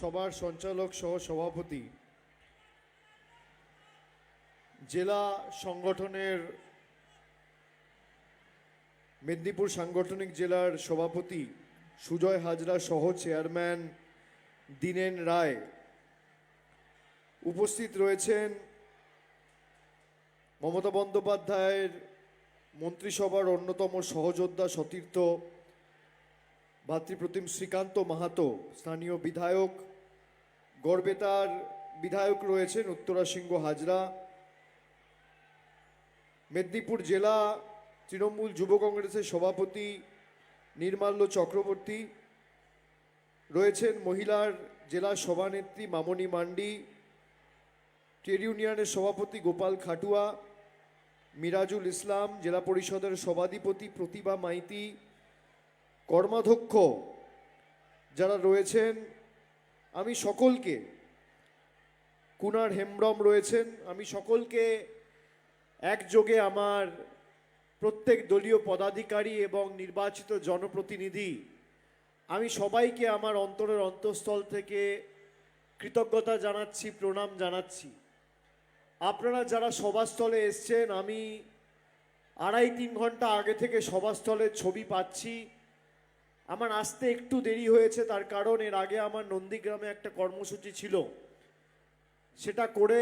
সভার সঞ্চালক সহ সভাপতি, জেলা সংগঠনের মেদিনীপুর সাংগঠনিক জেলার সভাপতি সুজয় হাজরা সহ চেয়ারম্যান দীনেন রায় উপস্থিত রয়েছেন মমতা বন্দ্যোপাধ্যায়ের মন্ত্রিসভার অন্যতম সহযোদ্ধা সতীর্থ ভাতৃপ্রতিম শ্রীকান্ত মাহাতো, স্থানীয় বিধায়ক গড়বেতার বিধায়ক রয়েছেন উত্তরা সিংহ হাজরা। মেদিনীপুর জেলা তৃণমূল যুব কংগ্রেসের সভাপতি নির্মাল্য চক্রবর্তী। রয়েছেন মহিলার জেলা সভানেত্রী মামনি মান্ডি। ট্রেড ইউনিয়নের সভাপতি গোপাল খাটুয়া। মিরাজুল ইসলাম জেলা পরিষদের সভাধিপতি প্রতিভা মাইতি। কর্মাধ্যক্ষ যারা রয়েছেন আমি সকলকে, কুনার হেমব্রম রয়েছেন, আমি সকলকে একযোগে আমার প্রত্যেক দলীয় পদাধিকারী এবং নির্বাচিত জনপ্রতিনিধি, আমি সবাইকে আমার অন্তরের অন্তঃস্থল থেকে কৃতজ্ঞতা জানাচ্ছি, প্রণাম জানাচ্ছি। আপনারা যারা সভাস্থলে এসছেন, আমি আড়াই তিন ঘণ্টা আগে থেকে সভাস্থলের ছবি পাচ্ছি। আমার আসতে একটু দেরি হয়েছে, তার কারণ এর আগে আমার নন্দীগ্রামে একটা কর্মসূচি ছিল। সেটা করে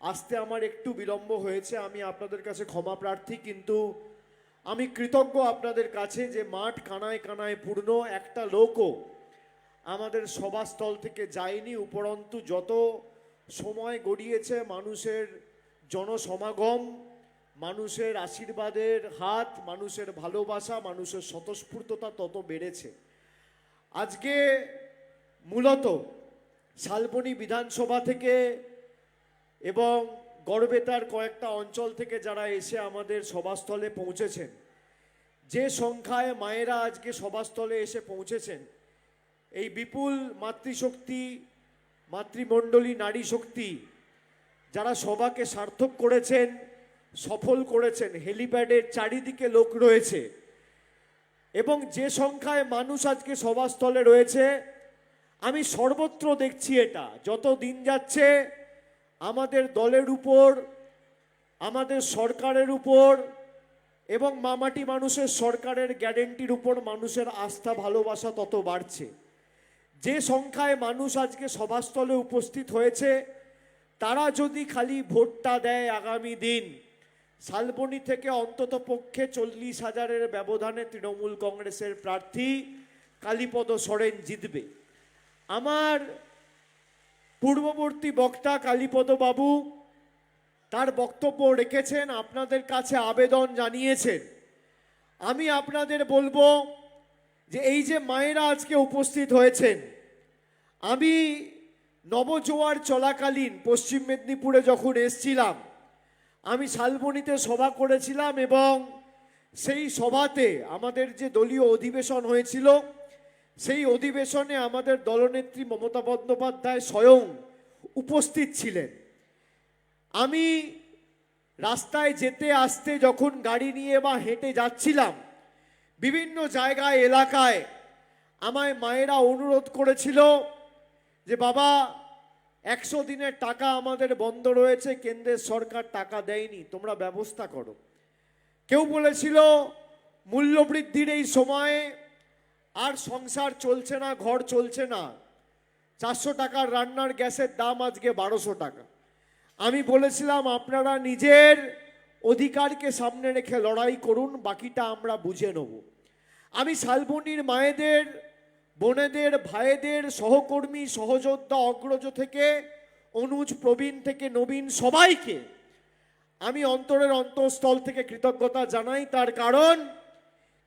আসতে আমার একটু বিলম্ব হয়েছে, আমি আপনাদের কাছে ক্ষমা প্রার্থী, কিন্তু আমি কৃতজ্ঞ আপনাদের কাছে যে মাঠ কানায় কানায় পূর্ণ, একটা লোকও আমাদের সভাস্থল থেকে যায়নি, উপরন্তু যত সময় গড়িয়েছে মানুষের জনসমাগম মানুষের আশীর্বাদের হাত, মানুষের ভালোবাসা, মানুষের স্বতঃস্ফূর্ততা তত বেড়েছে। আজকে মূলত শালবনী বিধানসভা থেকে এবং গড়বেতার কয়েকটা অঞ্চল থেকে যারা এসে আমাদের সভাস্থলে পৌঁছেছেন, যে সংখ্যায় মায়েরা আজকে সভাস্থলে এসে পৌঁছেছেন, এই বিপুল মাতৃশক্তি, মাতৃমণ্ডলী নারী শক্তি যারা সভাকে সার্থক করেছেন সফল করেছেন, হেলিপ্যাডের চারিদিকে লোক রয়েছে। এবং যে সংখ্যায় মানুষ আজকে সভাস্থলে রয়েছে, আমি সর্বত্র দেখছি এটা। যত দিন যাচ্ছে, আমাদের দলের উপর, আমাদের সরকারের উপর এবং মামাটি মানুষের সরকারের গ্যারেন্টির উপর মানুষের আস্থা, ভালোবাসা তত বাড়ছে। যে সংখ্যায় মানুষ আজকে সভাস্থলে উপস্থিত হয়েছে, তারা যদি খালি ভোটটা দেয় আগামী দিন শালবনী থেকে অন্তত পক্ষে চল্লিশ হাজারের ব্যবধানে তৃণমূল কংগ্রেসের প্রার্থী কালীপদ সরেন জিতবে। আমার পূর্ববর্তী বক্তা কালীপদ বাবু তার বক্তব্য রেখেছেন, আপনাদের কাছে আবেদন জানিয়েছেন। আমি আপনাদের বলব যে এই যে মায়েরা আজকে উপস্থিত হয়েছেন, আমি নবজোয়ার চলাকালীন পশ্চিম মেদিনীপুরে যখন এসছিলাম আমি শালবনীতে সভা করেছিলাম এবং সেই সভাতে আমাদের যে দলীয় অধিবেশন হয়েছিল, সেই অধিবেশনে আমাদের দলনেত্রী মমতা বন্দ্যোপাধ্যায় স্বয়ং উপস্থিত ছিলেন। আমি রাস্তায় যেতে আসতে যখন গাড়ি নিয়ে বা হেঁটে যাচ্ছিলাম, বিভিন্ন জায়গায়, এলাকায় আমায় মায়েরা অনুরোধ করেছিল যে, বাবা একশো দিনের টাকা আমাদের বন্ধ রয়েছে, কেন্দ্রের সরকার টাকা দেয়নি, তোমরা ব্যবস্থা করো। কেউ বলেছিল, মূল্যবৃদ্ধির এই সময়ে আর সংসার চলছে না, ঘর চলছে না। চারশো টাকার রান্নার গ্যাসের দাম আজকে বারোশো টাকা। আমি বলেছিলাম, আপনারা নিজের অধিকারকে সামনে রেখে লড়াই করুন, বাকিটা আমরা বুঝে নেব। আমি শালবনির মায়েদের বোনেদের, ভাইদের, সহকর্মী, সহযোদ্ধা, অগ্রজ থেকে, অনুজ, প্রবীণ থেকে, নবীন সবাইকে আমি অন্তরের অন্তঃস্থল থেকে কৃতজ্ঞতা জানাই। তার কারণ,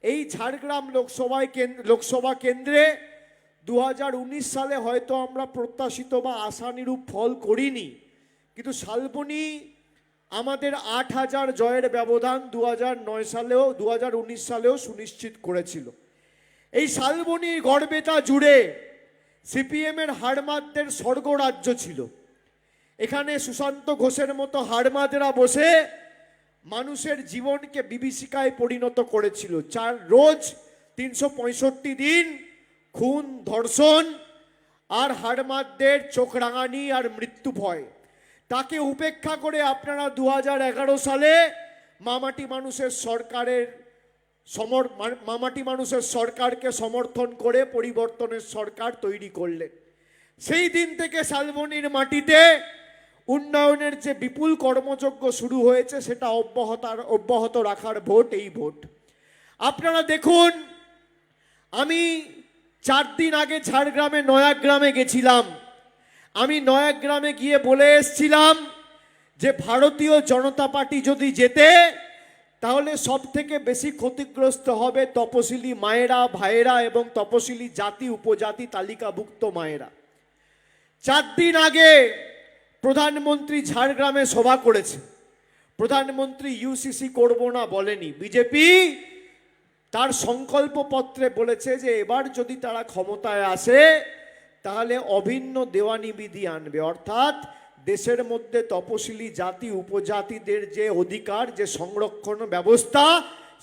এই ঝাড়গ্রাম লোকসভায় লোকসভা কেন্দ্রে দু হাজার উনিশ সালে হয়তো আমরা প্রত্যাশিত বা আশানুরূপ ফল করিনি। কিন্তু শালবনী আমাদের আট হাজার জয়ের ব্যবধান দু নয় সালেও দু হাজার উনিশ সালেও সুনিশ্চিত করেছিল। এই শালবনী গড়বেতা জুড়ে সিপিএমের হাড়মাদদের স্বর্গরাজ্য ছিল। এখানে সুশান্ত ঘোষের মতো হাড়মাদেরা বসে মানুষের জীবনকে বিভীষিকায় পরিণত করেছিল। চার রোজ তিনশো পঁয়ষট্টি দিন খুন, ধর্ষণ আর হাড়মাতদের চোখ রাঙানি আর মৃত্যু ভয়। তাকে উপেক্ষা করে আপনারা দু হাজার এগারো সালে মামাটি মানুষের সরকারের সমর মামাটি মানুষের সরকারকে সমর্থন করে পরিবর্তনের সরকার তৈরি করলেন। সেই দিন থেকে শালবনির মাটিতে উন্নয়নের যে বিপুল কর্মযজ্ঞ শুরু হয়েছে, সেটা অব্যাহত অব্যাহত রাখার ভোট এই ভোট। আপনারা দেখুন, আমি চার দিন আগে ঝাড়গ্রামে, নয়াগ্রামে গেছিলাম। আমি নয়াগ্রামে গিয়ে বলে এসছিলাম যে, ভারতীয় জনতা পার্টি যদি জেতে তাহলে সব থেকে বেশি ক্ষতিগ্রস্ত হবে তপশিলি মায়েরা, ভাইয়েরা এবং তপশিলি জাতি, উপজাতি তালিকাভুক্ত মায়েরা। চার দিন আগে প্রধানমন্ত্রী ঝাড়গ্রামে সভা করেছে। প্রধানমন্ত্রী ইউসিসি করব না বলেনি। বিজেপি তার সংকল্প পত্রে বলেছে যে এবার যদি তারা ক্ষমতায় আসে, তাহলে অভিন্ন দেওয়ানি বিধি আনবে। অর্থাৎ দেশের মধ্যে তপশিলি জাতি, উপজাতিদের যে অধিকার, যে সংরক্ষণ ব্যবস্থা,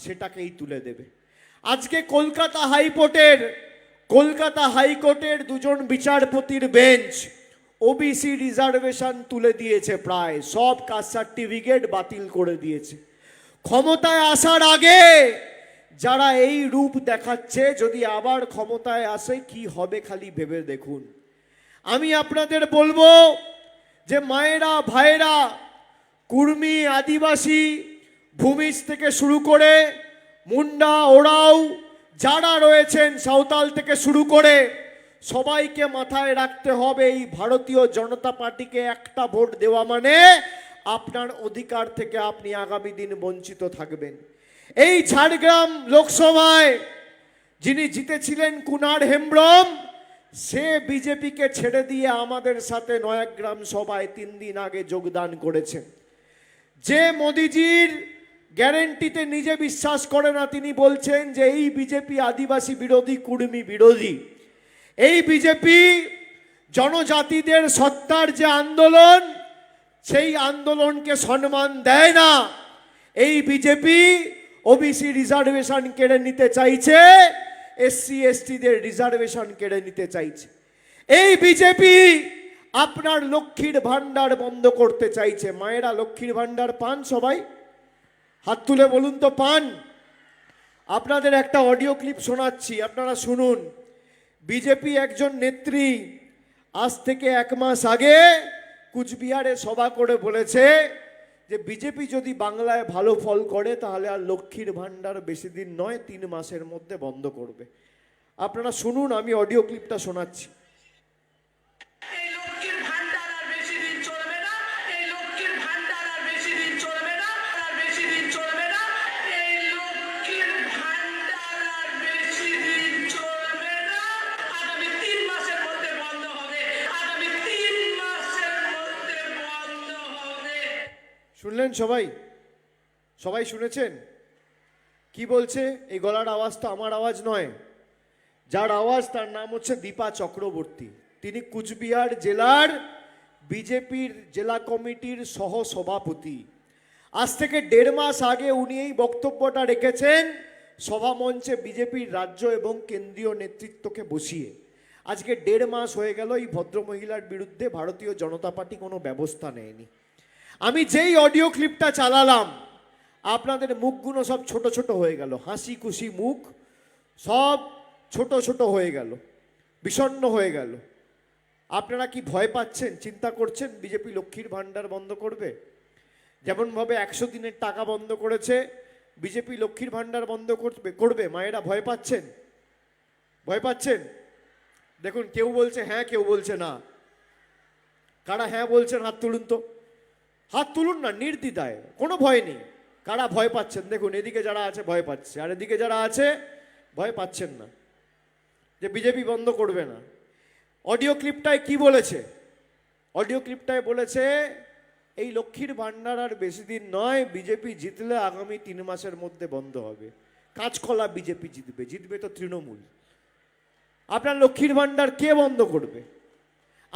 সেটাকেই তুলে দেবে। আজকে কলকাতা হাইকোর্টের কলকাতা হাইকোর্টের দুজন বিচারপতির বেঞ্চ ওবিসি রিজার্ভেশন তুলে দিয়েছে প্রায়, সব কাস্ট সার্টিফিকেট বাতিল করে দিয়েছে। ক্ষমতায় আসার আগে যারা এই রূপ দেখাচ্ছে, যদি আবার ক্ষমতায় আসে, কি হবে খালি ভেবে দেখুন। আমি আপনাদের বলব যে মায়েরা, ভাইয়েরা, কুর্মি, আদিবাসী ভূমিজ থেকে শুরু করে মুন্ডা ওরাও যারা রয়েছেন সাঁওতাল থেকে শুরু করে, সবাইকে মাথায় রাখতে হবে এই ভারতীয় জনতা পার্টিকে একটা ভোট দেওয়া মানে আপনার অধিকার থেকে আপনি আগামী দিন বঞ্চিত থাকবেন। এই ঝাড়গ্রাম লোকসভায় যিনি জিতেছিলেন কুনার হেমব্রম সে বিজেপিকে ছেড়ে দিয়ে আমাদের সাথে নয়াগ্রাম সভায় তিন দিন আগে যোগদান করেছে। যে মোদিজির গ্যারেন্টিতে নিজে বিশ্বাস করে না, তিনি বলছেন যে এই বিজেপি আদিবাসী বিরোধী, কুর্মী বিরোধী। এই বিজেপি জনজাতিদের সত্তার যে আন্দোলন, সেই আন্দোলনকে সম্মান দেয় না। এই বিজেপি ওবিসি রিজার্ভেশন কেড়ে নিতে চাইছে। এসসি এসটিদের রিজার্ভেশন কেড়ে নিতে চাইছে। এই বিজেপি আপনার লক্ষ্মীর ভান্ডার বন্ধ করতে চাইছে। মায়েরা লক্ষ্মীর ভান্ডার পান সবাই? হাত তুলে বলুন তো, পান। আপনাদের একটা অডিও ক্লিপ শোনাচ্ছি, আপনারা শুনুন। বিজেপি একজন নেত্রী, আজ থেকে এক মাস আগে কুচবিহারে সভা করে বলেছে যে বিজেপি যদি বাংলায় ভালো ফল করে, তাহলে আর লক্ষ্মীর ভাণ্ডার বেশি দিন নয়, তিন মাসের মধ্যে বন্ধ করবে। আপনারা শুনুন, আমি অডিও ক্লিপটা শোনাচ্ছি। শুনলেন সবাই? সবাই শুনেছেন? কি বলছে? এই গলার আওয়াজ তো আমার আওয়াজ নয়। যার আওয়াজ তার নাম হচ্ছে দীপা চক্রবর্তী। তিনি কুচবিহার জেলার বিজেপির জেলা কমিটির সহ সভাপতি আজ থেকে দেড় মাস আগে উনি এই বক্তব্যটা রেখেছেন সভামঞ্চে বিজেপির রাজ্য এবং কেন্দ্রীয় নেতৃত্বকে বসিয়ে। আজকে দেড় মাস হয়ে গেল এই ভদ্রমহিলার বিরুদ্ধে ভারতীয় জনতা পার্টি কোনো ব্যবস্থা নেয়নি। আমি যেই অডিও ক্লিপটা চালালাম, আপনাদের মুখগুলো সব ছোট ছোট হয়ে গেল। হাসি খুশি মুখ সব ছোট ছোট হয়ে গেল। বিষণ্ণ হয়ে গেল। আপনারা কি ভয় পাচ্ছেন, চিন্তা করছেন বিজেপি লক্ষ্মীর ভাণ্ডার বন্ধ করবে? যেমনভাবে একশো দিনের টাকা বন্ধ করেছে, বিজেপি লক্ষ্মীর ভাণ্ডার বন্ধ করবে করবে। মায়েরা ভয় পাচ্ছেন? ভয় পাচ্ছেন? দেখুন, কেউ বলছে হ্যাঁ কেউ বলছে না। কারা হ্যাঁ বলছেন, হাত তুলুন তো। হাত তুলুন না, নির্দ্বিধায়, কোনো ভয় নেই। কারা ভয় পাচ্ছেন? দেখুন, এদিকে যারা আছে, ভয় পাচ্ছে। আর এদিকে যারা আছে, ভয় পাচ্ছেন না। যে বিজেপি বন্ধ করবে না। অডিও ক্লিপটায় কি বলেছে? অডিও ক্লিপটায় বলেছে, এই লক্ষ্মীর ভাণ্ডার আর বেশি দিন নয়, বিজেপি জিতলে আগামী তিন মাসের মধ্যে বন্ধ হবে। কাঁচকলা বিজেপি জিতবে জিতবে তো তৃণমূল। আপনার লক্ষ্মীর ভাণ্ডার কে বন্ধ করবে?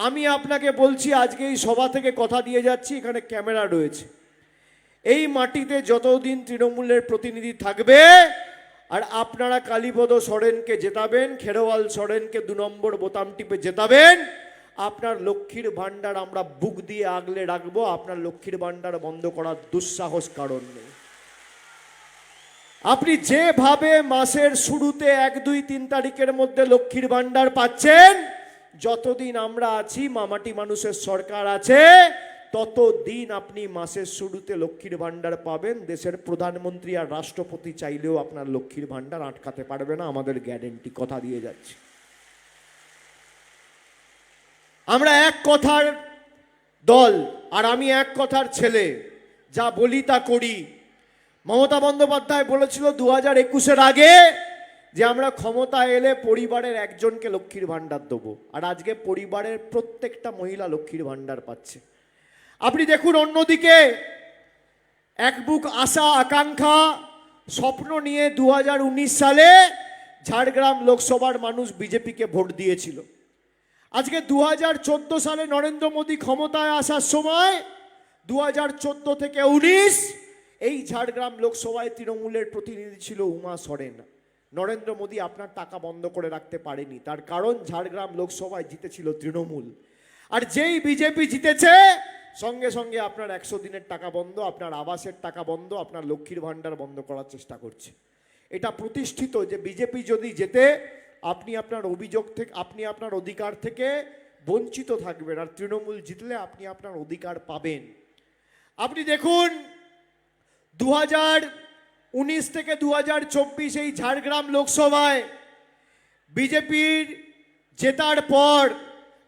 আমি আপনাকে বলছি, আজকে এই সভা থেকে কথা দিয়ে যাচ্ছি, এখানে ক্যামেরা রয়েছে। এই মাটিতে যতদিন তৃণমূলের প্রতিনিধি থাকবে, আর আপনারা কালীপদ সরেনকে জেতাবেন খেরোয়াল সরেনকে দু নম্বর বোতাম টিপে জেতাবেন, আপনার লক্ষ্মীর ভাণ্ডার আমরা বুক দিয়ে আগলে রাখব, আপনার লক্ষ্মীর ভাণ্ডার বন্ধ করার দুঃসাহস কারণ নেই। আপনি যেভাবে মাসের শুরুতে এক দুই তিন তারিখের মধ্যে লক্ষ্মীর ভাণ্ডার পাচ্ছেন যতদিন আমরা আছি, মামাটি মানুষের সরকার আছে, ততদিন আপনি মাসের শুরুতে লক্ষ্মীর ভাণ্ডার পাবেন। দেশের প্রধানমন্ত্রী আর রাষ্ট্রপতি চাইলেও আপনার লক্ষ্মীর ভাণ্ডার আটকাতে পারবে না, আমাদের গ্যারেন্টি কথা দিয়ে যাচ্ছি। আমরা এক কথার দল আর আমি এক কথার ছেলে, যা বলি তা করি। মমতা বন্দ্যোপাধ্যায় বলেছিল, দু হাজার একুশের আগে যে আমরা ক্ষমতা এলে পরিবারের একজনকে লক্ষ্মীর ভাণ্ডার দেবো। আর আজকে পরিবারের প্রত্যেকটা মহিলা লক্ষ্মীর ভাণ্ডার পাচ্ছে। আপনি দেখুন অন্যদিকে, এক বুক আশা, আকাঙ্ক্ষা, স্বপ্ন নিয়ে দু হাজার উনিশ সালে ঝাড়গ্রাম লোকসভার মানুষ বিজেপিকে ভোট দিয়েছিল। আজকে দু হাজার চোদ্দ সালে নরেন্দ্র মোদী ক্ষমতায় আসার সময় দু হাজার চোদ্দ থেকে উনিশ, এই ঝাড়গ্রাম লোকসভায় তৃণমূলের প্রতিনিধি ছিল উমা সরেন। নরেন্দ্র মোদী আপনার টাকা বন্ধ করে রাখতে পারেনি। তার কারণ ঝাড়গ্রাম লোকসভায় জিতেছিল তৃণমূল। আর যেই বিজেপি জিতেছে, সঙ্গে সঙ্গে আপনার একশো দিনের টাকা বন্ধ, আপনার আবাসের টাকা বন্ধ, আপনার লক্ষ্মীর ভাণ্ডার বন্ধ করার চেষ্টা করছে। এটা প্রতিষ্ঠিত যে বিজেপি যদি যেতে আপনি আপনার অভিযোগ থেকে, আপনি আপনার অধিকার থেকে বঞ্চিত থাকবেন। আর তৃণমূল জিতলে আপনি আপনার অধিকার পাবেন। আপনি দেখুন দু হাজার উনিশ থেকে দু হাজার চব্বিশ এই ঝাড়গ্রাম লোকসভায় বিজেপির জেতার পর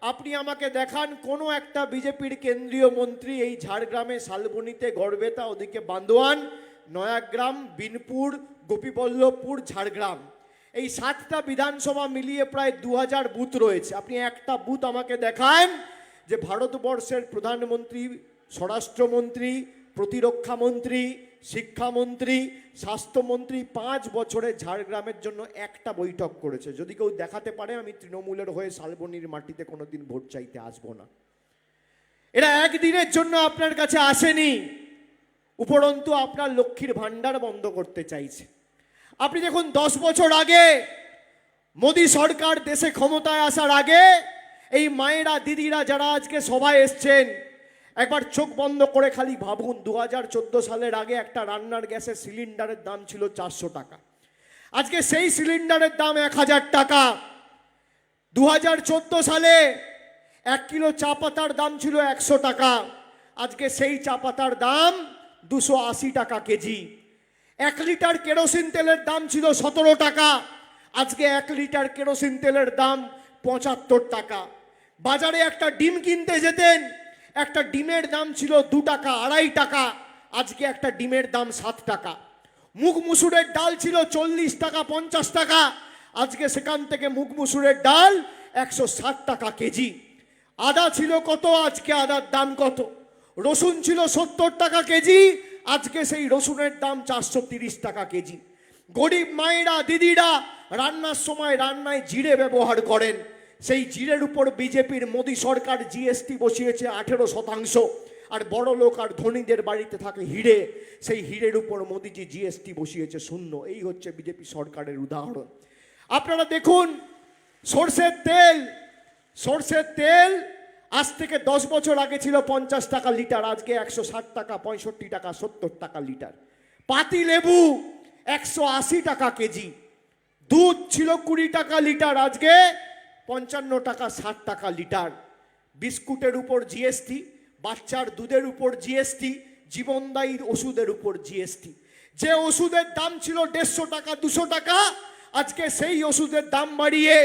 আপনি আমাকে দেখান কোনো একটা বিজেপির কেন্দ্রীয় মন্ত্রী এই ঝাড়গ্রামে শালবনিতে গড়বেতা, ওদিকে বান্দোয়ান, নয়াগ্রাম, বিনপুর, গোপীবল্লভপুর, ঝাড়গ্রাম। এই সাতটা বিধানসভা মিলিয়ে প্রায় দু হাজার বুথ রয়েছে। আপনি একটা বুথ আমাকে দেখান যে ভারতবর্ষের প্রধানমন্ত্রী, স্বরাষ্ট্রমন্ত্রী, প্রতিরক্ষা মন্ত্রী শিক্ষামন্ত্রী, স্বাস্থ্যমন্ত্রী পাঁচ বছরে ঝাড়গ্রামের জন্য একটা বৈঠক করেছে। যদি কেউ দেখাতে পারে, আমি তৃণমূলের হয়ে শালবনির মাটিতে কোনোদিন ভোট চাইতে আসব না। এরা একদিনের জন্য আপনার কাছে আসেনি। উপরন্তু আপনার লক্ষ্মীর ভাণ্ডার বন্ধ করতে চাইছে। আপনি দেখুন, দশ বছর আগে মোদী সরকার দেশে ক্ষমতায় আসার আগে এই মায়েরা, দিদিরা যারা আজকে সভায় এসছেন একবার চোখ বন্ধ করে খালি ভাবুন দু হাজার চোদ্দ সালের আগে একটা রান্নার গ্যাসের সিলিন্ডারের দাম ছিল চারশো টাকা। আজকে সেই সিলিন্ডারের দাম এক হাজার টাকা। দু হাজার চোদ্দ সালে এক কিলো চা পাতার দাম ছিল একশো টাকা। আজকে সেই চা পাতার দাম দুশো আশি টাকা কেজি। এক লিটার কেরোসিন তেলের দাম ছিল সতেরো টাকা। আজকে এক লিটার কেরোসিন তেলের দাম পঁচাত্তর টাকা। বাজারে একটা ডিম কিনতে যেতেন একটা ডিমের দাম ছিল দু টাকা, আড়াই টাকা, আজকে একটা ডিমের দাম সাত টাকা। মুগ মুসুরের ডাল ছিল চল্লিশ টাকা, পঞ্চাশ টাকা, আজকে সেখান থেকে মুগ মুসুরের ডাল একশো ষাট টাকা কেজি। আদা ছিল কত, আজকে আদার দাম কত? রসুন ছিল সত্তর টাকা কেজি, আজকে সেই রসুনের দাম চারশো তিরিশ টাকা কেজি। গরিব মায়েরা, দিদিরা, রান্নার সময় রান্নায় জিরে ব্যবহার করেন। সেই জিরের উপর বিজেপির মোদী সরকার জিএসটি বসিয়েছে আঠেরো শতাংশ, আর বড় লোক আর ধনীদের বাড়িতে থাকে হিরে। সেই হিরের উপর মোদিজি জিএসটি বসিয়েছে শূন্য। এই হচ্ছে বিজেপি সরকারের উদাহরণ। আপনারা দেখুন, সর্ষের তেল সর্ষের তেল আজ থেকে দশ বছর আগে ছিল পঞ্চাশ টাকা লিটার, আজকে একশো ষাট টাকা, পঁয়ষট্টি টাকা, সত্তর টাকা লিটার। পাতি লেবু একশো আশি টাকা কেজি, দুধ ছিল কুড়ি টাকা লিটার, আজকে পঞ্চান্ন টাকা, ষাট টাকা লিটার। বিস্কুটের উপর জিএসটি বাচ্চার দুধের উপর জিএসটি জীবনদায়ী ওষুধের উপর জিএসটি যে ওষুধের দাম ছিল দেড়শো টাকা, দুশো টাকা, আজকে সেই ওষুধের দাম বাড়িয়ে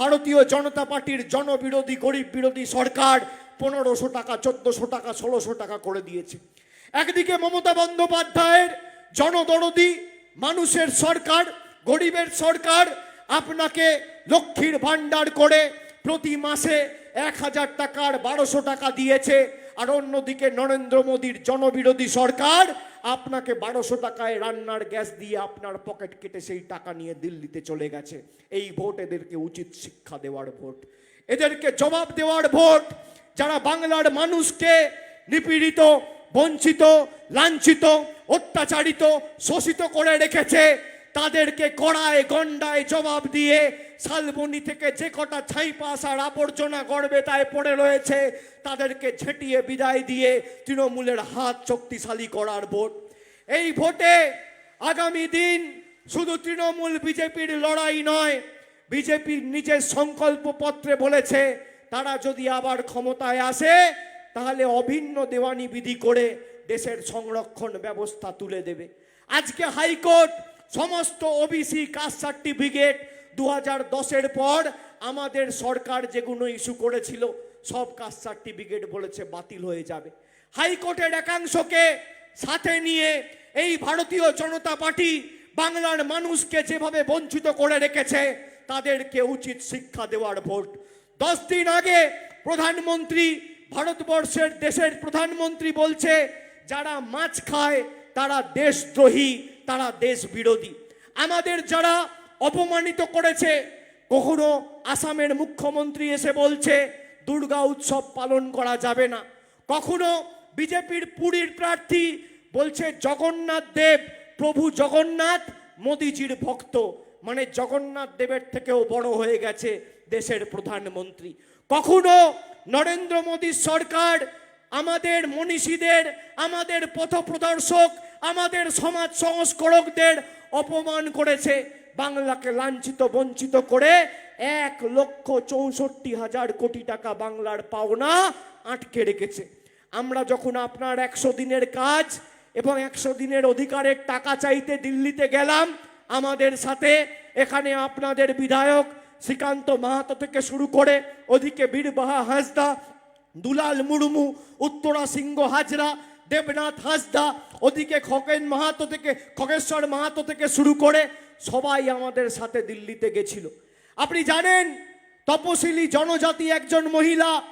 ভারতীয় জনতা পার্টির জনবিরোধী, গরিব বিরোধী সরকার পনেরোশো টাকা, চোদ্দশো টাকা, ষোলোশো টাকা করে দিয়েছে। একদিকে মমতা বন্দ্যোপাধ্যায়ের জনদরদি, মানুষের সরকার, গরিবের সরকার আপনাকে লক্ষ্মীর ভাণ্ডার করে প্রতি মাসে এক হাজার টাকার বারোশো টাকা দিয়েছে। আর অন্যদিকে নরেন্দ্র মোদীর জনবিরোধী সরকার আপনাকে বারোশো টাকায় রান্নার গ্যাস দিয়ে আপনার পকেট কেটে সেই টাকা নিয়ে দিল্লিতে চলে গেছে। এই ভোট এদেরকে উচিত শিক্ষা দেওয়ার ভোট। এদেরকে জবাব দেওয়ার ভোট। যারা বাংলার মানুষকে নিপীড়িত, বঞ্চিত, লাঞ্ছিত, অত্যাচারিত, শোষিত করে রেখেছে তাদেরকে কড়ায় গন্ডায় জবাব দিয়ে শালবনি থেকে যে কটা ছাই পাস আর আবর্জনা গড়বে তাই পড়ে রয়েছে, তাদেরকে ছেটিয়ে বিদায় দিয়ে তৃণমূলের হাত শক্তিশালী করার ভোট। এই ভোটে আগামী দিন শুধু তৃণমূল বিজেপির লড়াই নয়, বিজেপির নিজের সংকল্প পত্রে বলেছে, তারা যদি আবার ক্ষমতায় আসে, তাহলে অভিন্ন দেওয়ানি বিধি করে দেশের সংরক্ষণ ব্যবস্থা তুলে দেবে। আজকে হাইকোর্ট সমস্ত ওবিসি কাস্ট সার্টিফিকেট দু হাজার দশের পর আমাদের সরকার যেগুলো ইস্যু করেছিল, সব কাস্ট সার্টিফিকেট বলেছে বাতিল হয়ে যাবে। হাইকোর্টের একাংশকে সাথে নিয়ে এই ভারতীয় জনতা পার্টি বাংলার মানুষকে যেভাবে বঞ্চিত করে রেখেছে, তাদেরকে উচিত শিক্ষা দেওয়ার ভোট। দশ দিন আগে প্রধানমন্ত্রী, ভারতবর্ষের দেশের প্রধানমন্ত্রী বলছে, যারা মাছ খায় তারা দেশদ্রোহী। তারা দেশ বিরোধী। আমাদের যারা অপমানিত করেছে, কখনো আসামের মুখ্যমন্ত্রী এসে বলছে, দুর্গা উৎসব পালন করা যাবে না। কখনো বিজেপির পুরীর প্রার্থী বলছে, জগন্নাথ দেব, প্রভু জগন্নাথ, মোদিজির ভক্ত। মানে জগন্নাথ দেবের থেকেও বড় হয়ে গেছে দেশের প্রধানমন্ত্রী। কখনো নরেন্দ্র মোদীর সরকার আমাদের মনীষীদের, আমাদের পথপ্রদর্শক, আমাদের সমাজ সংস্করকদের অপমান করেছে। বাংলাকে লাঞ্ছিত, বঞ্চিত করে এক লক্ষ চৌষট্টি হাজার কোটি টাকা বাংলার পাওনা আটকে রেখেছে। আমরা যখন আপনার একশো দিনের কাজ এবং একশো দিনের অধিকারের টাকা চাইতে দিল্লিতে গেলাম, আমাদের সাথে এখানে আপনাদের বিধায়ক শ্রীকান্ত মাহাতো থেকে শুরু করে ওদিকে বীরবাহা হাসদা দুলাল মুর্মু উত্তরা সিংহ হাজরা, দেবনাথ হাসদা ওদিকে খগেন মাহাতো থেকে, খগেশ্বর মাহাতো থেকে শুরু করে সবাই আমাদের সাথে দিল্লিতে গেছিল। আপনি জানেন, তপশিলি জনজাতি একজন মহিলা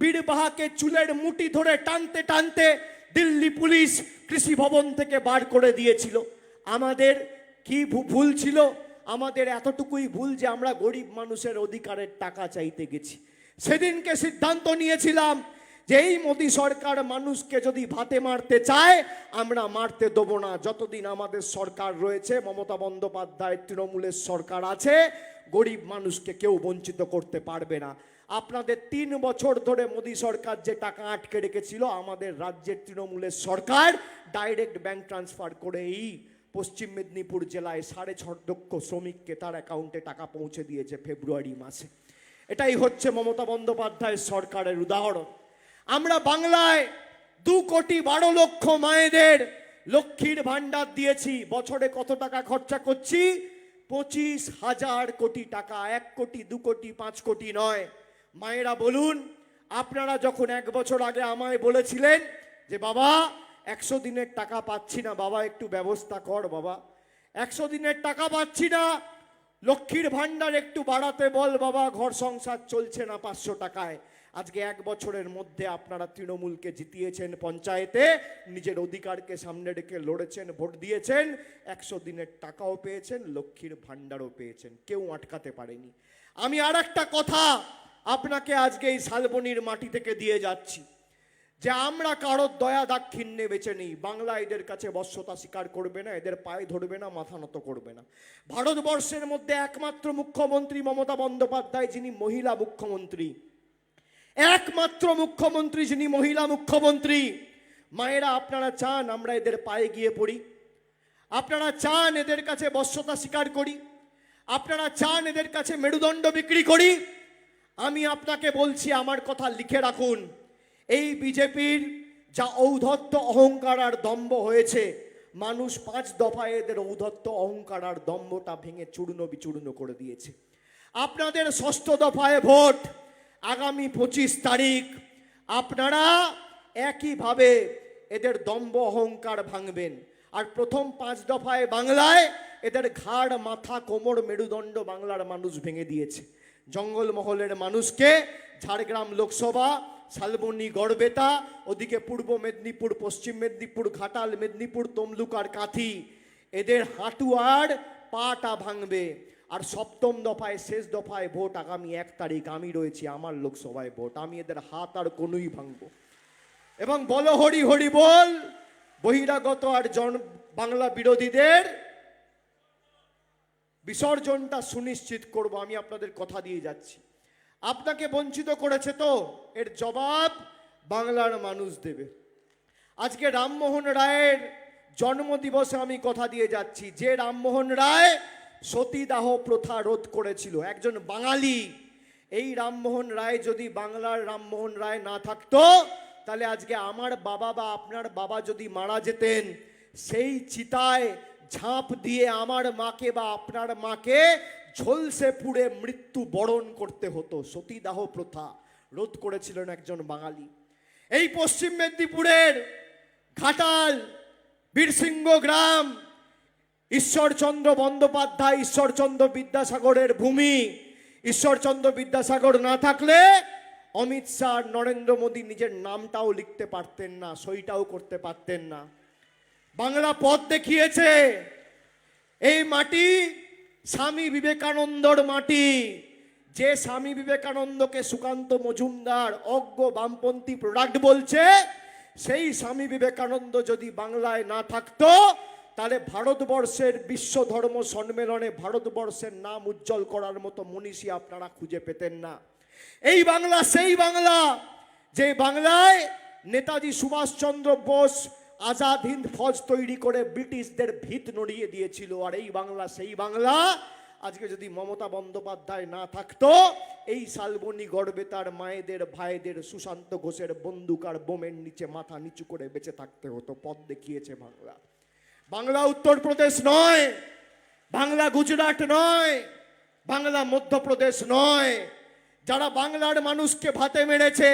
বীরবাহাকে চুলের মুঠি ধরে টানতে টানতে দিল্লি পুলিশ কৃষি ভবন থেকে বার করে দিয়েছিল। আমাদের কি ভুল ছিল? আমাদের এতটুকুই ভুল যে আমরা গরিব মানুষের অধিকারের টাকা চাইতে গেছি। সেদিনকে সিদ্ধান্ত নিয়েছিলাম যে এই মোদী সরকার মানুষকে যদি ভাতে মারতে চায়, আমরা মারতে দেবো না। যতদিন আমাদের সরকার রয়েছে, মমতা বন্দ্যোপাধ্যায়, তৃণমূলের সরকার আছে, গরিব মানুষকে কেউ বঞ্চিত করতে পারবে না। আপনাদের তিন বছর ধরে মোদী সরকার যে টাকা আটকে রেখেছিল, আমাদের রাজ্যের তৃণমূলের সরকার ডাইরেক্ট ব্যাংক ট্রান্সফার করে এই পশ্চিম মেদিনীপুর জেলায় সাড়ে ছ লক্ষ শ্রমিককে তার অ্যাকাউন্টে টাকা পৌঁছে দিয়েছে ফেব্রুয়ারি মাসে। এটাই হচ্ছে মমতা বন্দ্যোপাধ্যায়ের সরকারের উদাহরণ। আমরা বাংলায় দু কোটি বারো লক্ষ মায়েদের লক্ষ্মীর ভাণ্ডার দিয়েছি, বছরে কত টাকা খরচা করছি? পঁচিশ হাজার কোটি টাকা, এক কোটি, দু কোটি, পাঁচ কোটি নয়। মায়েরা বলুন, আপনারা যখন এক বছর আগে আমায় বলেছিলেন যে, বাবা, একশো দিনের টাকা পাচ্ছি না, বাবা, একটু ব্যবস্থা কর, বাবা। একশো দিনের টাকা পাচ্ছি না লক্ষ্মীর ভাণ্ডার একটু বাড়াতে বল বাবা, ঘর সংসার চলছে না পাঁচশো টাকায়। আজকে এক বছরের মধ্যে আপনারা তৃণমূলকে জিতিয়েছেন পঞ্চায়েতে, নিজের অধিকারকে সামনে রেখে লড়েছেন, ভোট দিয়েছেন, একশো দিনের টাকাও পেয়েছেন, লক্ষ্মীর ভাণ্ডারও পেয়েছেন, কেউ আটকাতে পারেনি। আমি আর একটা কথা আপনাকে আজকে এই শালবনির মাটি থেকে দিয়ে যাচ্ছি। যে আমরা কারোর দয়া দাক্ষিণ্যে বেছে নেই, বাংলা এদের কাছে বশ্যতা স্বীকার করবে না, এদের পায়ে ধরবে না, মাথা নত করবে না। ভারতবর্ষের মধ্যে একমাত্র মুখ্যমন্ত্রী মমতা বন্দ্যোপাধ্যায়, যিনি মহিলা মুখ্যমন্ত্রী। একমাত্র মুখ্যমন্ত্রী, যিনি মহিলা মুখ্যমন্ত্রী। মায়েরা, আপনারা চান আমরা এদের পায়ে গিয়ে পড়ি। আপনারা চান এদের কাছে বশ্যতা স্বীকার করি। আপনারা চান এদের কাছে মেরুদণ্ড বিক্রি করি। আমি আপনাকে বলছি, আমার কথা লিখে রাখুন। এই বিজেপির যা ঔদ্ধত্য অহংকার আর দম্ভ হয়েছে, মানুষ পাঁচ দফায় এদের ঔদ্ধত্য অহংকার আর দম্ভটা ভেঙে চূর্ণ বিচূর্ণ করে দিয়েছে। আপনাদের ষষ্ঠ দফায় ভোট আগামী পঁচিশ তারিখ। আপনারা একইভাবে এদের দম্ভ অহংকার ভাঙবেন। আর প্রথম পাঁচ দফায় বাংলায় এদের ঘাড়, মাথা, কোমর, মেরুদণ্ড বাংলার মানুষ ভেঙে দিয়েছে। জঙ্গলমহলের মানুষকে ঝাড়গ্রাম লোকসভা শালবনী গড়বেতা ওদিকে পূর্ব মেদিনীপুর, পশ্চিম মেদিনীপুর, ঘাটাল, মেদিনীপুর, তমলুক আর কাঁথি। এদের হাঁটু আর পাটা ভাঙবে। আর সপ্তম দফায়, শেষ দফায় ভোট আগামী এক তারিখ। আমি রয়েছি, আমার লোকসভায় ভোট। আমি এদের হাত আর কোনোই ভাঙবো। এবং বলো হরি হরি বল, বহিরাগত আর জন, বাংলা বিরোধীদের বিসর্জনটা সুনিশ্চিত করব। আমি আপনাদের কথা দিয়ে যাচ্ছি। আপনাকে বঞ্চিত করেছে তো? এর জবাব বাংলার মানুষ দেবে। আজকে রামমোহন রায়ের জন্মদিবসে আমি কথা দিয়ে যাচ্ছি। যে রামমোহন রায় সতীদাহ প্রথা রোধ করেছিল, একজন বাঙালি, এই রামমোহন রায় যদি বাংলার রামমোহন রায় না থাকতো, তাহলে আজকে আমার বাবা বা আপনার বাবা যদি মারা যেতেন, সেই চিতায় ঝাঁপ দিয়ে আমার মাকে বা আপনার মাকে ঝলসে পুড়ে মৃত্যু বরণ করতে হতো। সতীদাহ প্রথা রোধ করেছিলেন একজন বাঙালি। এই পশ্চিম মেদিনীপুরের ঘাটাল, বীরসিংহ গ্রাম, ঈশ্বরচন্দ্র বন্দ্যোপাধ্যায়, ঈশ্বরচন্দ্র বিদ্যাসাগরের ভূমি। ঈশ্বরচন্দ্র বিদ্যাসাগর না থাকলে অমিত শাহ নরেন্দ্র মোদী নিজের নামটাও লিখতে পারতেন না, সইটাও করতে পারতেন না। বাংলা পথ দেখিয়েছে, এই মাটি স্বামী বিবেকানন্দর মাটি। যে স্বামী বিবেকানন্দকে সুকান্ত মজুমদার, অজ্ঞ বামপন্থী প্রোডাক্ট বলছে, সেই স্বামী বিবেকানন্দ যদি বাংলায় না থাকতো, তাহলে ভারতবর্ষের বিশ্ব ধর্ম সম্মেলনে ভারতবর্ষের নাম উজ্জ্বল করার মতো মনীষী আপনারা খুঁজে পেতেন না। এই বাংলা, সেই বাংলা, যে বাংলায় নেতাজি সুভাষচন্দ্র বোস আজাদ হিন্দ ফৌজ তৈরি করে ব্রিটিশদের ভিত নড়িয়ে দিয়েছিল। আর এই বাংলা, সেই বাংলা আজকে যদি মমতা বন্দ্যোপাধ্যায় না থাকতো, এই শালবনী গর্বে তার মায়েদের, ভাইদের, সুশান্ত ঘোষের বন্দুক আর বোমের নিচে মাথা নিচু করে বেঁচে থাকতে হতো। পথ দেখিয়েছে বাংলা। বাংলা উত্তরপ্রদেশ নয়, বাংলা গুজরাট নয়, বাংলা মধ্যপ্রদেশ নয়। যারা বাংলার মানুষকে ভাতে মেরেছে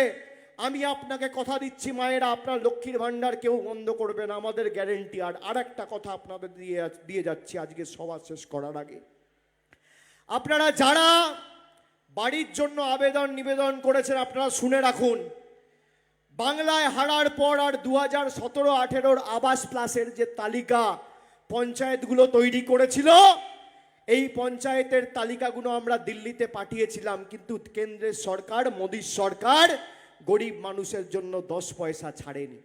আমি আপনাকে কথা দিচ্ছি, মায়েরা, আপনার লক্ষ্মীর ভাণ্ডার কেউ বন্ধ করবে না, আমাদের গ্যারেন্টি আর আর একটা কথা আপনাদের দিয়ে দিয়ে যাচ্ছি আজকে সভা শেষ করার আগে। আপনারা যারা বাড়ির জন্য আবেদন নিবেদন করেছেন, আপনারা শুনে রাখুন, বাংলায় হারার পর আর দু হাজার সতেরো আঠেরোর আবাস প্লাসের যে তালিকা পঞ্চায়েতগুলো তৈরি করেছিল, এই পঞ্চায়েতের তালিকাগুলো আমরা দিল্লিতে পাঠিয়েছিলাম, কিন্তু কেন্দ্রের সরকার, মোদীর সরকার গরিব মানুষের জন্য দশ পয়সা ছাড়েনি।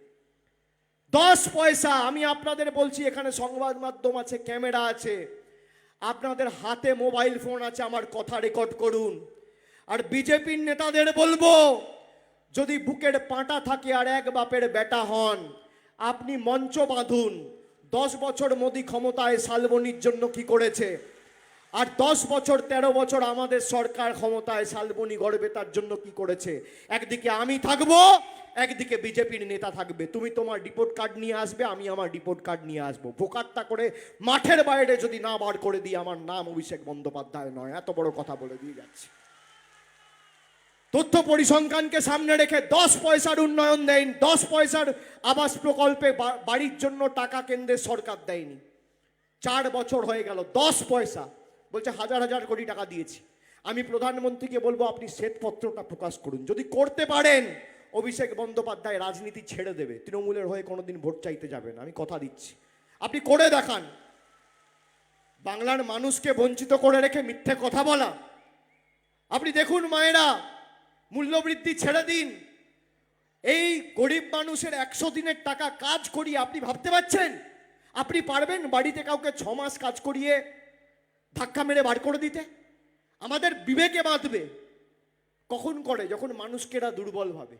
দশ পয়সা, আমি আপনাদের বলছি, এখানে সংবাদ মাধ্যম আছে, ক্যামেরা আছে। আপনাদের হাতে মোবাইল ফোন আছে, আমার কথা রেকর্ড করুন। আর বিজেপির নেতাদের বলব, যদি বুকের পাঁটা থাকে আর এক বাপের বেটা হন, আপনি মঞ্চ বাঁধুন। দশ বছর মোদি ক্ষমতায়, শালবনির জন্য কি করেছে? আর দশ বছর ১৩ বছর আমাদের সরকার ক্ষমতায় শালবনি গড়বে, তার জন্য কি করেছে? একদিকে আমি থাকব, একদিকে বিজেপির নেতা থাকবে। তুমি তোমার রিপোর্ট কার্ড নিয়ে আসবে, আমি আমার রিপোর্ট কার্ড নিয়ে আসব। বোকারটা করে মাঠের বাইরে যদি না বার করে দিই, আমার নাম অভিষেক বন্দ্যোপাধ্যায় নয়। এত বড় কথা বলে দিয়ে যাচ্ছি। তথ্য পরিসংখ্যানকে সামনে রেখে দশ পয়সার উন্নয়ন দেন দশ পয়সার আবাস প্রকল্পে বাড়ির জন্য টাকা কেন্দ্রের সরকার দেয়নি। চার বছর হয়ে গেল, দশ পয়সা। বলছে হাজার হাজার কোটি টাকা দিয়েছি। আমি প্রধানমন্ত্রীকে বলব, আপনি শ্বেতপত্রটা প্রকাশ করুন। যদি করতে পারেন, অভিষেক বন্দ্যোপাধ্যায় রাজনীতি ছেড়ে দেবে। তৃণমূলের হয়ে কোনোদিন ভোট চাইতে যাবেন আমি কথা দিচ্ছি। আপনি করে দেখান। বাংলার মানুষকে বঞ্চিত করে রেখে মিথ্যে কথা বলা। আপনি দেখুন মায়েরা, মূল্যবৃদ্ধি ছেড়ে দিন। এই গরিব মানুষের একশো দিনের টাকা কাজ করিয়ে আপনি ভাবতে পারছেন? আপনি পারবেন বাড়িতে কাউকে ছ মাস কাজ করিয়ে ধাক্কা মেরে বার করে দিতে। আমাদের বিবেকে বাঁধবে। কখন করে? যখন মানুষকে এরা দুর্বল ভাবে।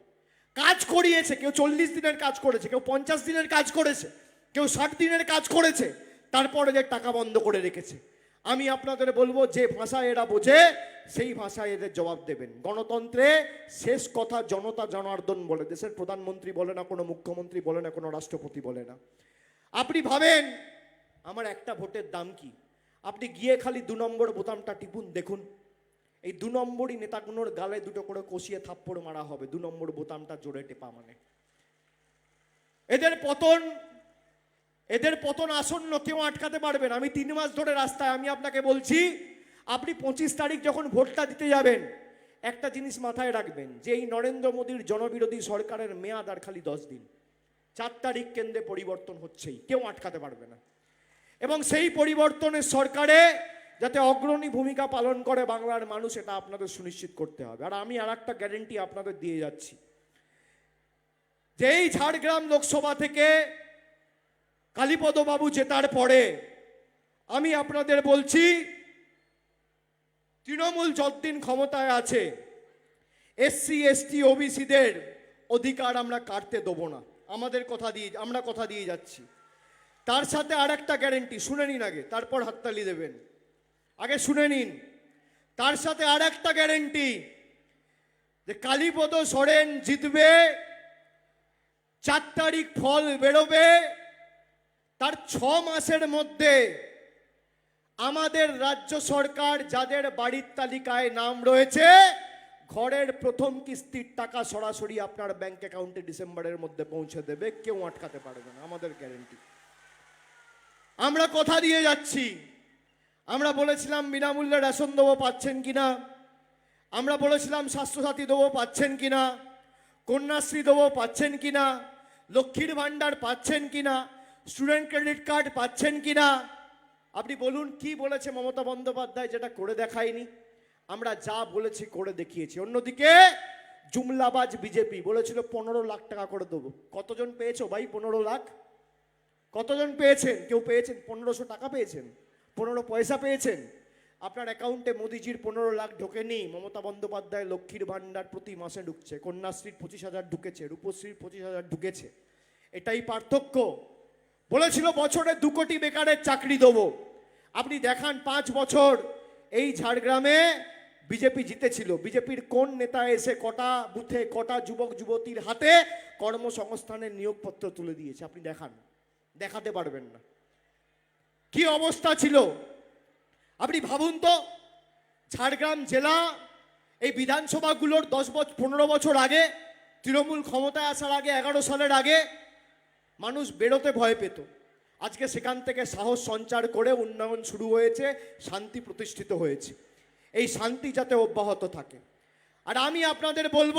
কাজ করিয়েছে, কেউ চল্লিশ দিনের কাজ করেছে, কেউ পঞ্চাশ দিনের কাজ করেছে, কেউ ষাট দিনের কাজ করেছে, তারপরে যে টাকা বন্ধ করে রেখেছে। আমি আপনাদের বলব, যে ভাষা এরা বোঝে, সেই ভাষায় এদের জবাব দেবেন। গণতন্ত্রে শেষ কথা জনতা জনার্দন বলে, দেশের প্রধানমন্ত্রী বলে না, কোনো মুখ্যমন্ত্রী বলে না, কোনো রাষ্ট্রপতি বলে না। আপনি ভাবেন, আমার একটা ভোটের দাম কি? আপনি গিয়ে খালি দু নম্বর বোতামটা টিপুন, দেখুন। এই দু নম্বরই নেতাগুলোর গালে দুটো করে কষিয়ে থাপ্পড় মারা হবে, দু নম্বর বোতামটা জোরে টেপা মানে। এদের পতন এদের পতন আসন্ন কেউ আটকাতে পারবেন আমি তিন মাস ধরে রাস্তায়, আমি আপনাকে বলছি, আপনি পঁচিশ তারিখ যখন ভোটটা দিতে যাবেন, একটা জিনিস মাথায় রাখবেন, যে এই নরেন্দ্র মোদীর জনবিরোধী সরকারের মেয়াদ আর খালি দশ দিন। চার তারিখ কেন্দ্রে পরিবর্তন হচ্ছেই, কেউ আটকাতে পারবে না। এবং সেই পরিবর্তনের সরকারে যাতে অগ্রণী ভূমিকা পালন করে বাংলার মানুষ, এটা আপনাদের সুনিশ্চিত করতে হবে। আর আমি আর একটা গ্যারেন্টি আপনাদের দিয়ে যাচ্ছি। যেই ঝাড়গ্রাম লোকসভা থেকে কালীপদ বাবু জেতার পরে আমি আপনাদের বলছি, তৃণমূল যতদিন ক্ষমতায় আছে, এসসি, এসটি, ওবিসিদের অধিকার আমরা কাটতে দেবো না। আমাদের কথা দিয়ে, আমরা কথা দিয়ে যাচ্ছি। তার সাথে আর একটা গ্যারেন্টি শুনে নিন আগে, তারপর হাততালি দেবেন। আগে শুনে নিন। তার সাথে আর একটা গ্যারেন্টি যে কালীপদ সরেন জিতবে, চার তারিখ ফল বেরোবে, তার ছ মাসের মধ্যে আমাদের রাজ্য সরকার যাদের বাড়ির তালিকায় নাম রয়েছে, ঘরের প্রথম কিস্তির টাকা সরাসরি আপনার ব্যাংক অ্যাকাউন্টে ডিসেম্বরের মধ্যে পৌঁছে দেবে, কেউ আটকাতে পারবে না, আমাদের গ্যারেন্টি আমরা কথা দিয়ে যাচ্ছি। আমরা বলেছিলাম বিনামূল্যে রেশন দেবো পাচ্ছেন কিনা আমরা বলেছিলাম স্বাস্থ্যসাথী দেবো পাচ্ছেন কিনা কন্যাশ্রী দেবো পাচ্ছেন কিনা লক্ষ্মীর ভাণ্ডার পাচ্ছেন কিনা স্টুডেন্ট ক্রেডিট কার্ড পাচ্ছেন কিনা আপনি বলুন, কি বলেছে মমতা বন্দ্যোপাধ্যায় যেটা করে দেখায়নি? আমরা যা বলেছি করে দেখিয়েছি। অন্যদিকে জুমলাবাজ বিজেপি বলেছিল, পনেরো লাখ টাকা করে দেবো। কতজন পেয়েছ ভাই, পনেরো লাখ? কতজন পেয়েছেন? কেউ পেয়েছেন? পনেরোশো টাকা পেয়েছেন। পনেরো পয়সা পেয়েছেন। আপনার অ্যাকাউন্টে মোদিজির পনেরো লাখ ঢোকেনি। মমতা বন্দ্যোপাধ্যায় লক্ষ্মীর ভাণ্ডার প্রতি মাসে ঢুকছে। কন্যাশ্রীর পঁচিশ হাজার ঢুকেছে। রূপশ্রীর পঁচিশ হাজার ঢুকেছে। এটাই পার্থক্য। বলেছিল, বছরে দু কোটি বেকারের চাকরি দেবো। আপনি দেখান, পাঁচ বছর এই ঝাড়গ্রামে বিজেপি জিতেছিল। বিজেপির কোন নেতা এসে কটা বুথে, কটা যুবক, যুবতীর হাতে কর্মসংস্থানের নিয়োগপত্র তুলে দিয়েছে? আপনি দেখান। দেখাতে পারবেন না। কি অবস্থা ছিল? আপনি ভাবুন তো, ঝাড়গ্রাম জেলা, এই বিধানসভাগুলোর দশ বছর পনেরো বছর আগে, তৃণমূল ক্ষমতায় আসার আগে, এগারো সালের আগে, মানুষ বেরোতে ভয় পেত। আজকে সেখান থেকে সাহস সঞ্চার করে উন্নয়ন শুরু হয়েছে, শান্তি প্রতিষ্ঠিত হয়েছে। এই শান্তি যাতে অব্যাহত থাকে। আর আমি আপনাদের বলব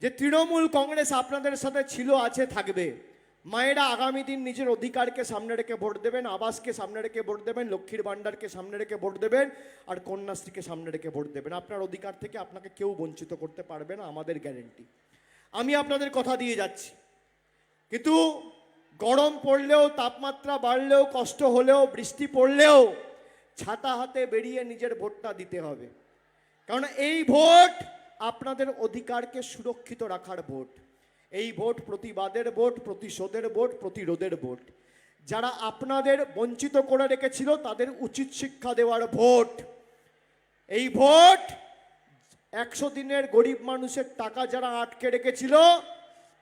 যে তৃণমূল কংগ্রেস আপনাদের সাথে ছিল, আছে, থাকবে। মায়েরা আগামী দিন নিজের অধিকারকে সামনে রেখে ভোট দেবেন, আবাসকে সামনে রেখে ভোট দেবেন, লক্ষ্মীর ভাণ্ডারকে সামনে রেখে ভোট দেবেন, আর কন্যাশ্রীকে সামনে রেখে ভোট দেবেন। আপনার অধিকার থেকে আপনাকে কেউ বঞ্চিত করতে পারবে না, আমাদের গ্যারেন্টি আমি আপনাদের কথা দিয়ে যাচ্ছি। কিন্তু গরম পড়লেও, তাপমাত্রা বাড়লেও, কষ্ট হলেও, বৃষ্টি পড়লেও ছাতা হাতে বেরিয়ে নিজের ভোটটা দিতে হবে। কারণ এই ভোট আপনাদের অধিকারকে সুরক্ষিত রাখার ভোট। এই ভোট প্রতিবাদের ভোট, প্রতিশোধের ভোট, প্রতিরোধের ভোট। যারা আপনাদের বঞ্চিত করে রেখেছিল, তাদের উচিত শিক্ষা দেওয়ার ভোট। এই ভোট একশো দিনের গরিব মানুষের টাকা যারা আটকে রেখেছিল,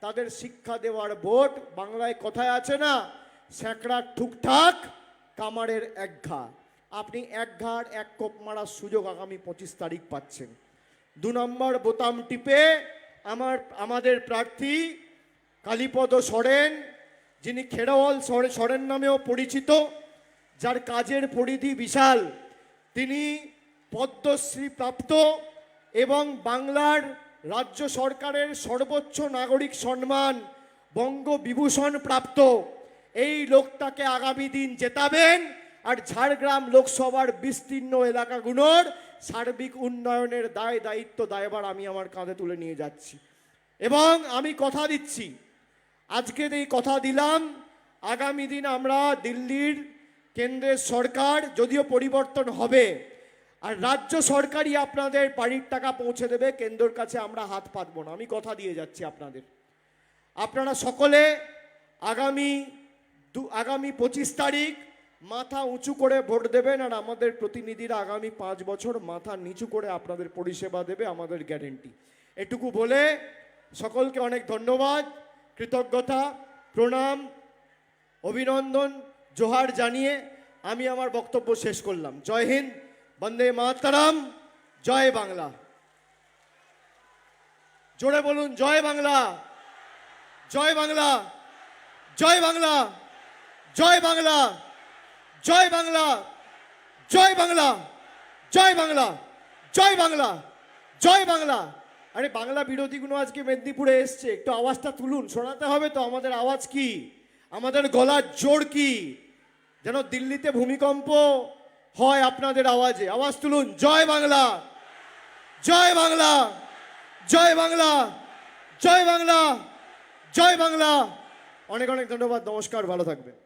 তাদের শিক্ষা দেওয়ার ভোট। বাংলায় কথায় আছে না, স্যাঁকড়ার ঠুকঠাক, কামারের এক ঘা। আপনি এক ঘাড়, এক কোপ মারার সুযোগ আগামী পঁচিশ তারিখ পাচ্ছেন। দু নম্বর বোতাম টিপে আমার, আমাদের প্রার্থী কালীপদ সরেন, যিনি খেরোয়াল সরে- সরেন নামেও পরিচিত, যার কাজের পরিধি বিশাল। তিনি পদ্মশ্রী প্রাপ্ত এবং বাংলার রাজ্য সরকারের সর্বোচ্চ নাগরিক সম্মান বঙ্গবিভূষণ প্রাপ্ত। এই লোকটাকে আগামী দিন জেতাবেন আর ঝাড়গ্রাম লোকসভার বিস্তীর্ণ এলাকাগুলোর সার্বিক উন্নয়নের দায় দায়িত্ব দায়বার আমি আমার কাঁধে তুলে নিয়ে যাচ্ছি। এবং আমি কথা দিচ্ছি। আজকের এই কথা দিলাম। আগামী দিন আমরা দিল্লির কেন্দ্রের সরকার যদিও পরিবর্তন হবে, আর রাজ্য সরকারই আপনাদের বাড়ির টাকা পৌঁছে দেবে, কেন্দ্রের কাছে আমরা হাত পাতবো না। আমি কথা দিয়ে যাচ্ছি আপনাদের। আপনারা সকলে আগামী আগামী পঁচিশ তারিখ মাথা উঁচু করে ভোট দেবেন আর আমাদের প্রতিনিধিরা আগামী পাঁচ বছর মাথা নিচু করে আপনাদের পরিষেবা দেবে আমাদের গ্যারেন্টি। এটুকু বলে সকলকে অনেক ধন্যবাদ, কৃতজ্ঞতা, প্রণাম, অভিনন্দন, জোহার জানিয়ে আমি আমার বক্তব্য শেষ করলাম। জয় হিন্দ, বন্দে মাতারাম, জয় বাংলা। জোরে বলুন, জয় বাংলা জয় বাংলা জয় বাংলা জয় বাংলা। জয় বাংলা জয় বাংলা জয় বাংলা জয় বাংলা জয় বাংলা। আরে বাংলা বিরোধীগুলো আজকে মেদিনীপুরে এসছে, একটু আওয়াজটা তুলুন, শোনাতে হবে তো আমাদের আওয়াজ কি? আমাদের গলার জোর কি? যেন দিল্লিতে ভূমিকম্প হয় আপনাদের আওয়াজে। আওয়াজ তুলুন, জয় বাংলা জয় বাংলা জয় বাংলা জয় বাংলা জয় বাংলা। অনেক অনেক ধন্যবাদ, নমস্কার, ভালো থাকবেন।